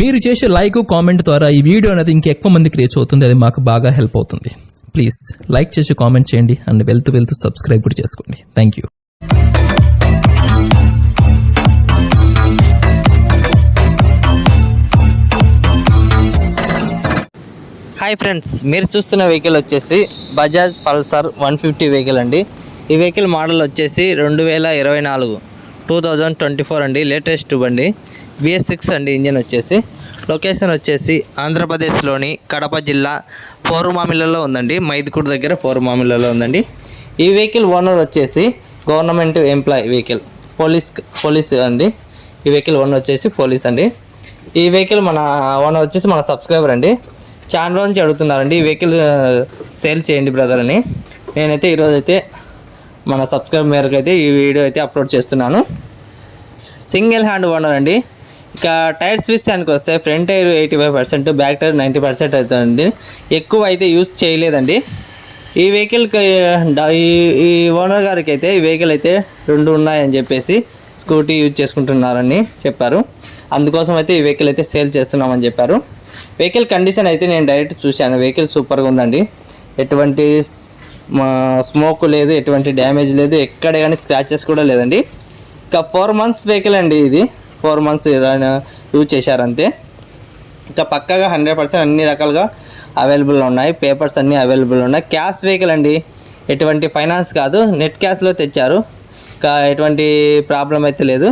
మీరు చేసే like comment ద్వారా ఈ వీడియో అనేది ఇంకెక్కువ మందికి రీచ్ అవుతుంది. అది మాకు బాగా హెల్ప్ అవుతుంది. ప్లీజ్ లైక్ చేసి కామెంట్ చేయండి. అండ్ వెళ్తూ వెళ్తూ సబ్స్క్రైబ్ కూడా చేసుకోండి. థ్యాంక్ యూ హాయ్ ఫ్రెండ్స్ మీరు చూస్తున్న వెహికల్ వచ్చేసి Bajaj Pulsar one fifty vehicle అండి. ఈ వెహికల్ మోడల్ వచ్చేసి రెండు వేల ఇరవై నాలుగు టూ థౌజండ్ ట్వంటీ ఫోర్ అండి లేటెస్ట్ బండి విఎస్ సిక్స్ అండి ఇంజన్ వచ్చేసి. లొకేషన్ వచ్చేసి ఆంధ్రప్రదేశ్లోని కడప జిల్లా పోరుమామిలలో ఉందండి. మైదుకూడు దగ్గర పోరుమామిలలో ఉందండి. ఈ వెహికల్ ఓనర్ వచ్చేసి government employee vehicle police police అండి. ఈ వెహికల్ ఓనర్ వచ్చేసి పోలీస్ అండి. ఈ వెహికల్ మన ఓనర్ వచ్చేసి మన సబ్స్క్రైబర్ అండి. ఛానల్ నుంచి అడుగుతున్నారండి ఈ వెహికల్ సేల్ చేయండి బ్రదర్ అని. నేనైతే ఈరోజు అయితే మన సబ్స్క్రైబర్ మేరకు అయితే ఈ వీడియో అయితే అప్లోడ్ చేస్తున్నాను. సింగిల్ హ్యాండ్ ఓనర్ అండి. ఇక టైర్స్ విషయానికి వస్తే front tyre eighty five percent back tyre ninety percent అవుతుంది ఎక్కువ అయితే యూజ్ చేయలేదండి. ఈ వెహికల్కి ఈ ఓనర్ గారికి అయితే ఈ వెహికల్ అయితే రెండు ఉన్నాయని చెప్పేసి స్కూటీ యూజ్ చేసుకుంటున్నారని చెప్పారు. అందుకోసం అయితే ఈ వెహికల్ అయితే సేల్ చేస్తున్నామని చెప్పారు. వెహికల్ కండిషన్ అయితే నేను డైరెక్ట్ చూశాను. వెహికల్ సూపర్గా ఉందండి. ఎటువంటి స్మోక్ లేదు ఎటువంటి డ్యామేజ్ లేదు ఎక్కడ కానీ స్క్రాచెస్ కూడా లేదండి. ఇంకా ఫోర్ మంత్స్ వెహికల్ అండి ఇది. ఫోర్ మంత్స్ యూజ్ చేశారు అంతే ఇంకా పక్కగా హండ్రెడ్ పర్సెంట్ అన్ని రకాలుగా అవైలబుల్ ఉన్నాయి. పేపర్స్ అన్నీ అవైలబుల్ ఉన్నాయి. క్యాష్ వెహికల్ అండి. ఎటువంటి ఫైనాన్స్ కాదు. నెట్ క్యాష్లో తెచ్చారు. ఇంకా ఎటువంటి ప్రాబ్లం అయితే లేదు.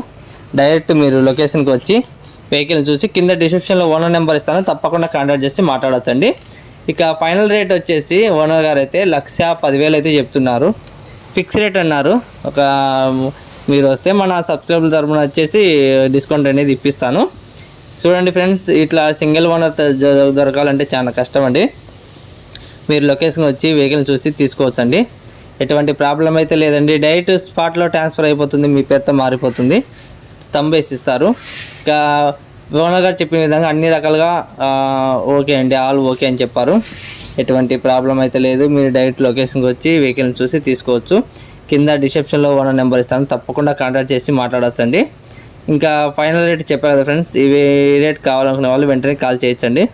డైరెక్ట్ మీరు లొకేషన్కి వచ్చి వెహికల్ చూసి కింద డిస్క్రిప్షన్లో ఓనర్ నెంబర్ ఇస్తాను. తప్పకుండా కాంటాక్ట్ చేసి మాట్లాడచ్చండి. ఇక ఫైనల్ రేట్ వచ్చేసి ఓనర్ గారు అయితే లక్ష పదివేలు అయితే చెప్తున్నారు. ఫిక్స్ రేట్ అన్నారు. ఒక మీరు వస్తే మన సబ్స్క్రైబర్ తరపున వచ్చేసి డిస్కౌంట్ అనేది ఇప్పిస్తాను. చూడండి ఫ్రెండ్స్ ఇట్లా సింగిల్ ఓనర్ దొరకాలంటే చాలా కష్టం అండి మీరు లొకేషన్ వచ్చి వెహికల్ చూసి తీసుకోవచ్చండి. ఎటువంటి ప్రాబ్లం అయితే లేదండి. డైరెక్ట్ స్పాట్లో ట్రాన్స్ఫర్ అయిపోతుంది మీ పేరుతో మారిపోతుంది. తంబేసి ఇస్తారు ఇంకా ఓనర్ గారు చెప్పిన విధంగా అన్ని రకాలుగా ఓకే అండి ఆల్ ఓకే అని చెప్పారు. ఎటువంటి ప్రాబ్లం అయితే లేదు. మీరు డైరెక్ట్ లొకేషన్కి వచ్చి వెహికల్ని చూసి తీసుకోవచ్చు. కింద డిస్క్రిప్షన్లో ఉన్న నెంబర్ ఇస్తాను. తప్పకుండా కాంటాక్ట్ చేసి మాట్లాడవచ్చండి ఇంకా ఫైనల్ రేట్ చెప్పారు కదా ఫ్రెండ్స్ ఇవి రేట్ కావాలనుకునే వాళ్ళు వెంటనే కాల్ చేయొచ్చండి.